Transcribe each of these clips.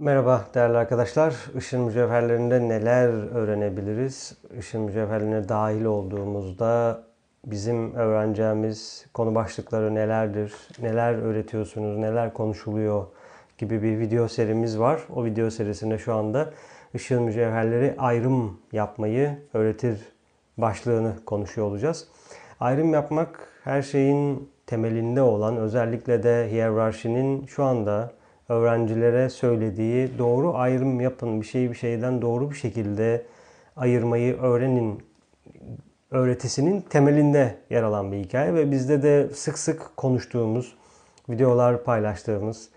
Merhaba değerli arkadaşlar. Işın mücevherlerinde neler öğrenebiliriz? Işın mücevherlerine dahil olduğumuzda bizim öğreneceğimiz konu başlıkları nelerdir? Neler öğretiyorsunuz? Neler konuşuluyor? gibi bir video serimiz var. O video serisinde şu anda ışın mücevherleri ayrım yapmayı öğretir başlığını konuşuyor olacağız. Ayrım yapmak her şeyin temelinde olan özellikle de hiyerarşinin şu anda öğrencilere söylediği doğru ayrım yapın, bir şeyi bir şeyden doğru bir şekilde ayırmayı öğrenin öğretisinin temelinde yer alan bir hikaye ve bizde de sık sık konuştuğumuz, videolar paylaştığımız,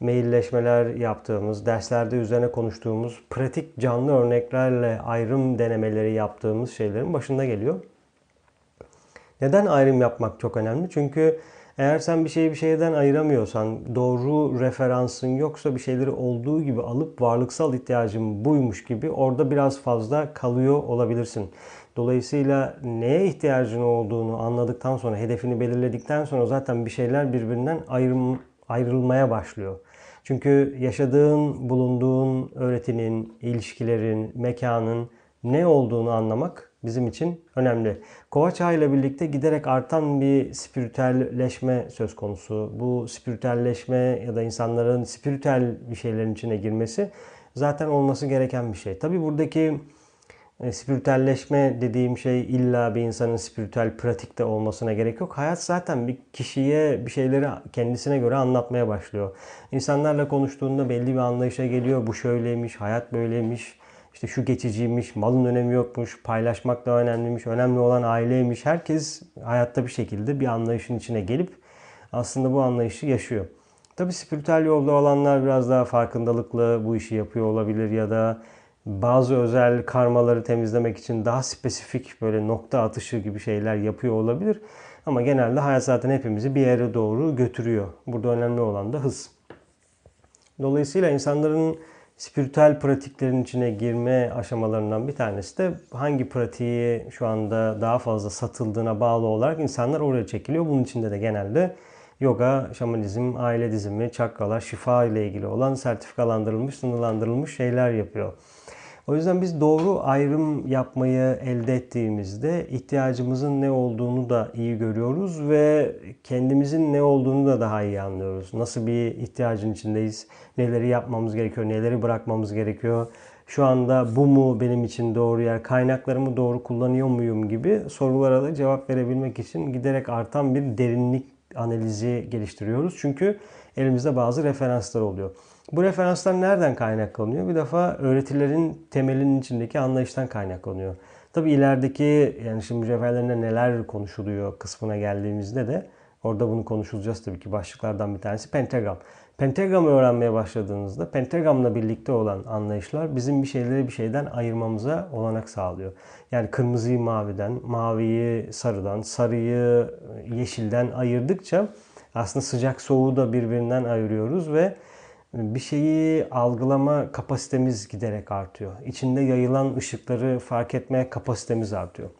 mailleşmeler yaptığımız, derslerde üzerine konuştuğumuz, pratik canlı örneklerle ayrım denemeleri yaptığımız şeylerin başında geliyor. Neden ayrım yapmak çok önemli? Çünkü eğer sen bir şeyi bir şeyden ayıramıyorsan, doğru referansın yoksa bir şeyleri olduğu gibi alıp varlıksal ihtiyacın buymuş gibi orada biraz fazla kalıyor olabilirsin. Dolayısıyla neye ihtiyacın olduğunu anladıktan sonra, hedefini belirledikten sonra zaten bir şeyler birbirinden ayrım, ayrılmaya başlıyor. Çünkü yaşadığın, bulunduğun öğretinin, ilişkilerin, mekanın ne olduğunu anlamak bizim için önemli. Kova çağı ile birlikte giderek artan bir spiritüelleşme söz konusu. Bu spiritüelleşme ya da insanların spiritüel bir şeylerin içine girmesi zaten olması gereken bir şey. Tabi buradaki e, spiritüelleşme dediğim şey illa bir insanın spiritüel pratikte olmasına gerek yok. Hayat zaten bir kişiye bir şeyleri kendisine göre anlatmaya başlıyor. İnsanlarla konuştuğunda belli bir anlayışa geliyor. Bu şöyleymiş, hayat böyleymiş işte şu geçiciymiş, malın önemi yokmuş, paylaşmak da önemliymiş, önemli olan aileymiş. Herkes hayatta bir şekilde bir anlayışın içine gelip aslında bu anlayışı yaşıyor. Tabi spiritüel yolda olanlar biraz daha farkındalıklı bu işi yapıyor olabilir ya da bazı özel karmaları temizlemek için daha spesifik böyle nokta atışı gibi şeyler yapıyor olabilir. Ama genelde hayat zaten hepimizi bir yere doğru götürüyor. Burada önemli olan da hız. Dolayısıyla insanların spiritüel pratiklerin içine girme aşamalarından bir tanesi de hangi pratiği şu anda daha fazla satıldığına bağlı olarak insanlar oraya çekiliyor. Bunun içinde de genelde yoga, şamanizm, aile dizimi, çakralar, şifa ile ilgili olan sertifikalandırılmış, sınırlandırılmış şeyler yapıyor. O yüzden biz doğru ayrım yapmayı elde ettiğimizde ihtiyacımızın ne olduğunu da iyi görüyoruz ve kendimizin ne olduğunu da daha iyi anlıyoruz. Nasıl bir ihtiyacın içindeyiz, neleri yapmamız gerekiyor, neleri bırakmamız gerekiyor. Şu anda bu mu benim için doğru yer, kaynaklarımı doğru kullanıyor muyum gibi sorulara da cevap verebilmek için giderek artan bir derinlik analizi geliştiriyoruz. Çünkü elimizde bazı referanslar oluyor. Bu referanslar nereden kaynaklanıyor? Bir defa öğretilerin temelinin içindeki anlayıştan kaynaklanıyor. Tabi ilerideki yani şimdi mücevherlerinde neler konuşuluyor kısmına geldiğimizde de orada bunu konuşulacağız tabii ki başlıklardan bir tanesi pentagram. Pentagramı öğrenmeye başladığınızda pentagramla birlikte olan anlayışlar bizim bir şeyleri bir şeyden ayırmamıza olanak sağlıyor. Yani kırmızıyı maviden, maviyi sarıdan, sarıyı yeşilden ayırdıkça aslında sıcak soğuğu da birbirinden ayırıyoruz ve bir şeyi algılama kapasitemiz giderek artıyor. İçinde yayılan ışıkları fark etme kapasitemiz artıyor.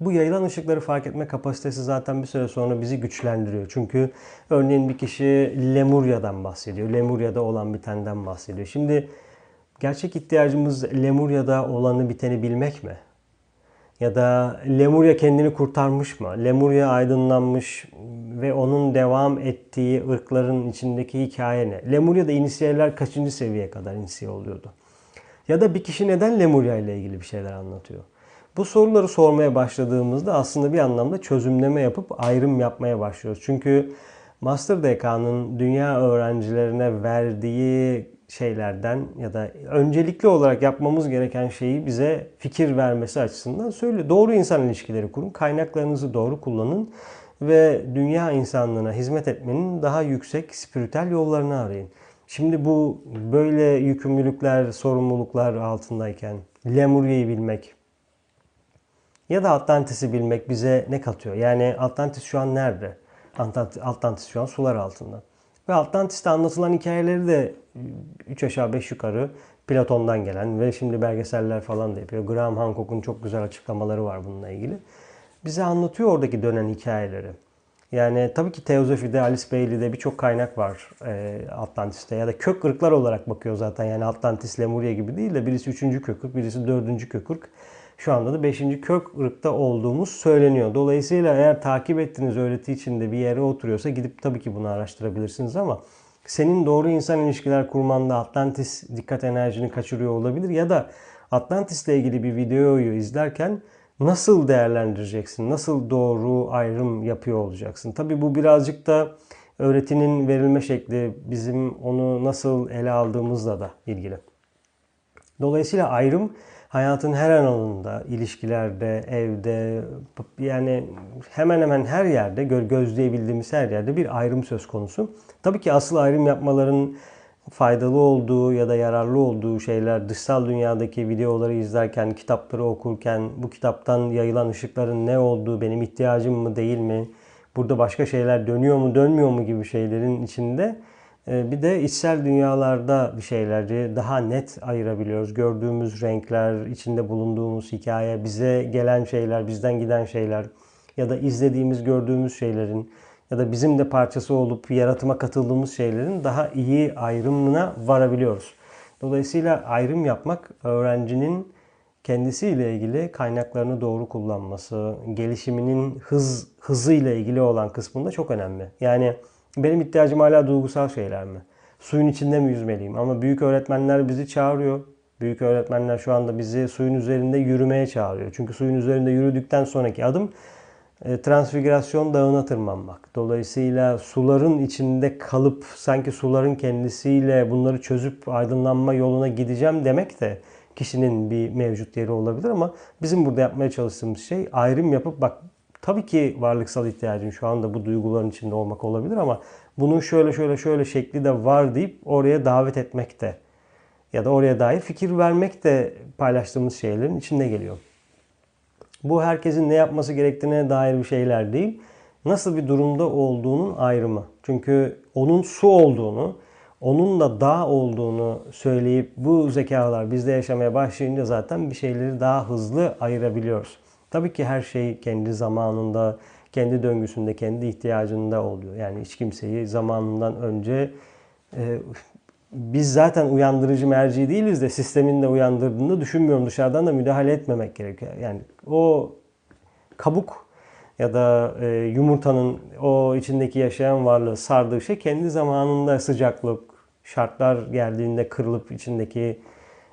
Bu yayılan ışıkları fark etme kapasitesi zaten bir süre sonra bizi güçlendiriyor. Çünkü örneğin bir kişi Lemurya'dan bahsediyor. Lemurya'da olan bitenden bahsediyor. Şimdi gerçek ihtiyacımız Lemurya'da olanı biteni bilmek mi? Ya da Lemurya kendini kurtarmış mı? Lemurya aydınlanmış ve onun devam ettiği ırkların içindeki hikaye ne? Lemurya'da inisiyeler kaçıncı seviyeye kadar inisiye oluyordu? Ya da bir kişi neden Lemurya ile ilgili bir şeyler anlatıyor? Bu soruları sormaya başladığımızda aslında bir anlamda çözümleme yapıp ayrım yapmaya başlıyoruz. Çünkü Master DK'nın dünya öğrencilerine verdiği şeylerden ya da öncelikli olarak yapmamız gereken şeyi bize fikir vermesi açısından söyle. Doğru insan ilişkileri kurun, kaynaklarınızı doğru kullanın ve dünya insanlığına hizmet etmenin daha yüksek spiritüel yollarını arayın. Şimdi bu böyle yükümlülükler, sorumluluklar altındayken Lemurya'yı bilmek ya da Atlantis'i bilmek bize ne katıyor? Yani Atlantis şu an nerede? Atlantis şu an sular altında. Ve Atlantis'te anlatılan hikayeleri de 3 aşağı 5 yukarı Platon'dan gelen ve şimdi belgeseller falan da yapıyor. Graham Hancock'un çok güzel açıklamaları var bununla ilgili. Bize anlatıyor oradaki dönen hikayeleri. Yani tabii ki Teozofide, Alice Bailey'de birçok kaynak var e, Atlantis'te ya da kök ırklar olarak bakıyor zaten. Yani Atlantis, Lemuria gibi değil de birisi üçüncü kök ırk, birisi dördüncü kök ırk. Şu anda da beşinci kök ırkta olduğumuz söyleniyor. Dolayısıyla eğer takip ettiğiniz öğreti içinde bir yere oturuyorsa gidip tabii ki bunu araştırabilirsiniz ama senin doğru insan ilişkiler kurmanda Atlantis dikkat enerjini kaçırıyor olabilir ya da Atlantis ile ilgili bir videoyu izlerken nasıl değerlendireceksin? Nasıl doğru ayrım yapıyor olacaksın? Tabii bu birazcık da öğretinin verilme şekli, bizim onu nasıl ele aldığımızla da ilgili. Dolayısıyla ayrım hayatın her alanında, ilişkilerde, evde, yani hemen hemen her yerde, gözleyebildiğimiz her yerde bir ayrım söz konusu. Tabii ki asıl ayrım yapmaların faydalı olduğu ya da yararlı olduğu şeyler dışsal dünyadaki videoları izlerken, kitapları okurken, bu kitaptan yayılan ışıkların ne olduğu, benim ihtiyacım mı değil mi, burada başka şeyler dönüyor mu dönmüyor mu gibi şeylerin içinde bir de içsel dünyalarda bir şeyleri daha net ayırabiliyoruz. Gördüğümüz renkler, içinde bulunduğumuz hikaye, bize gelen şeyler, bizden giden şeyler ya da izlediğimiz, gördüğümüz şeylerin ya da bizim de parçası olup yaratıma katıldığımız şeylerin daha iyi ayrımına varabiliyoruz. Dolayısıyla ayrım yapmak öğrencinin kendisiyle ilgili kaynaklarını doğru kullanması, gelişiminin hız hızıyla ilgili olan kısmında çok önemli. Yani benim ihtiyacım hala duygusal şeyler mi? Suyun içinde mi yüzmeliyim? Ama büyük öğretmenler bizi çağırıyor. Büyük öğretmenler şu anda bizi suyun üzerinde yürümeye çağırıyor. Çünkü suyun üzerinde yürüdükten sonraki adım e, transfigürasyon dağına tırmanmak. Dolayısıyla suların içinde kalıp sanki suların kendisiyle bunları çözüp aydınlanma yoluna gideceğim demek de kişinin bir mevcut yeri olabilir ama bizim burada yapmaya çalıştığımız şey ayrım yapıp bak tabii ki varlıksal ihtiyacım şu anda bu duyguların içinde olmak olabilir ama bunun şöyle şöyle şöyle şekli de var deyip oraya davet etmek de ya da oraya dair fikir vermek de paylaştığımız şeylerin içinde geliyor. Bu herkesin ne yapması gerektiğine dair bir şeyler değil. Nasıl bir durumda olduğunun ayrımı. Çünkü onun su olduğunu, onun da dağ olduğunu söyleyip bu zekalar bizde yaşamaya başlayınca zaten bir şeyleri daha hızlı ayırabiliyoruz. Tabii ki her şey kendi zamanında, kendi döngüsünde, kendi ihtiyacında oluyor. Yani hiç kimseyi zamanından önce e, biz zaten uyandırıcı merci değiliz de sistemin de uyandırdığını düşünmüyorum. Dışarıdan da müdahale etmemek gerekiyor. Yani o kabuk ya da e, yumurtanın o içindeki yaşayan varlığı sardığı şey kendi zamanında sıcaklık, şartlar geldiğinde kırılıp içindeki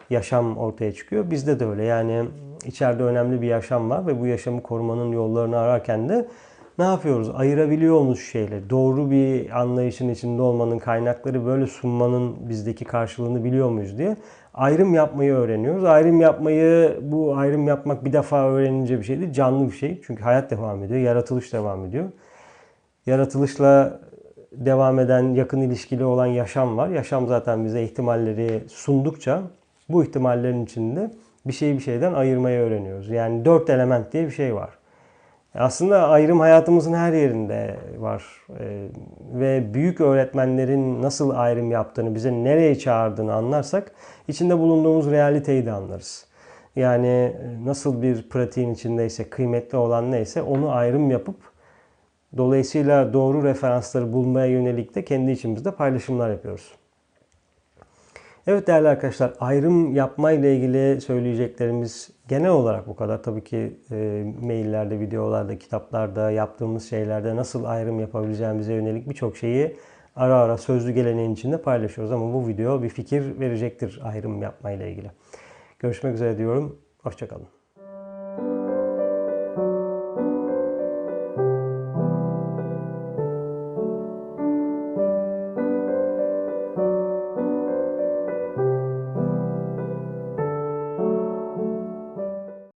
yaşam ortaya çıkıyor. Bizde de öyle. Yani içeride önemli bir yaşam var ve bu yaşamı korumanın yollarını ararken de ne yapıyoruz? Ayırabiliyor muyuz şeyleri? Doğru bir anlayışın içinde olmanın, kaynakları böyle sunmanın bizdeki karşılığını biliyor muyuz diye ayrım yapmayı öğreniyoruz. Ayrım yapmayı, bu ayrım yapmak bir defa öğrenince bir şey değil, canlı bir şey. Çünkü hayat devam ediyor, yaratılış devam ediyor. Yaratılışla devam eden, yakın ilişkili olan yaşam var. Yaşam zaten bize ihtimalleri sundukça bu ihtimallerin içinde bir şeyi bir şeyden ayırmayı öğreniyoruz. Yani dört element diye bir şey var. Aslında ayrım hayatımızın her yerinde var. Ee, ve büyük öğretmenlerin nasıl ayrım yaptığını, bize nereye çağırdığını anlarsak içinde bulunduğumuz realiteyi de anlarız. Yani e, nasıl bir pratiğin içindeyse, kıymetli olan neyse onu ayrım yapıp dolayısıyla doğru referansları bulmaya yönelik de kendi içimizde paylaşımlar yapıyoruz. Evet değerli arkadaşlar ayrım yapma ile ilgili söyleyeceklerimiz genel olarak bu kadar. Tabii ki e, maillerde, videolarda, kitaplarda, yaptığımız şeylerde nasıl ayrım yapabileceğimize yönelik birçok şeyi ara ara sözlü geleneğin içinde paylaşıyoruz. Ama bu video bir fikir verecektir ayrım yapma ile ilgili. Görüşmek üzere diyorum. Hoşçakalın.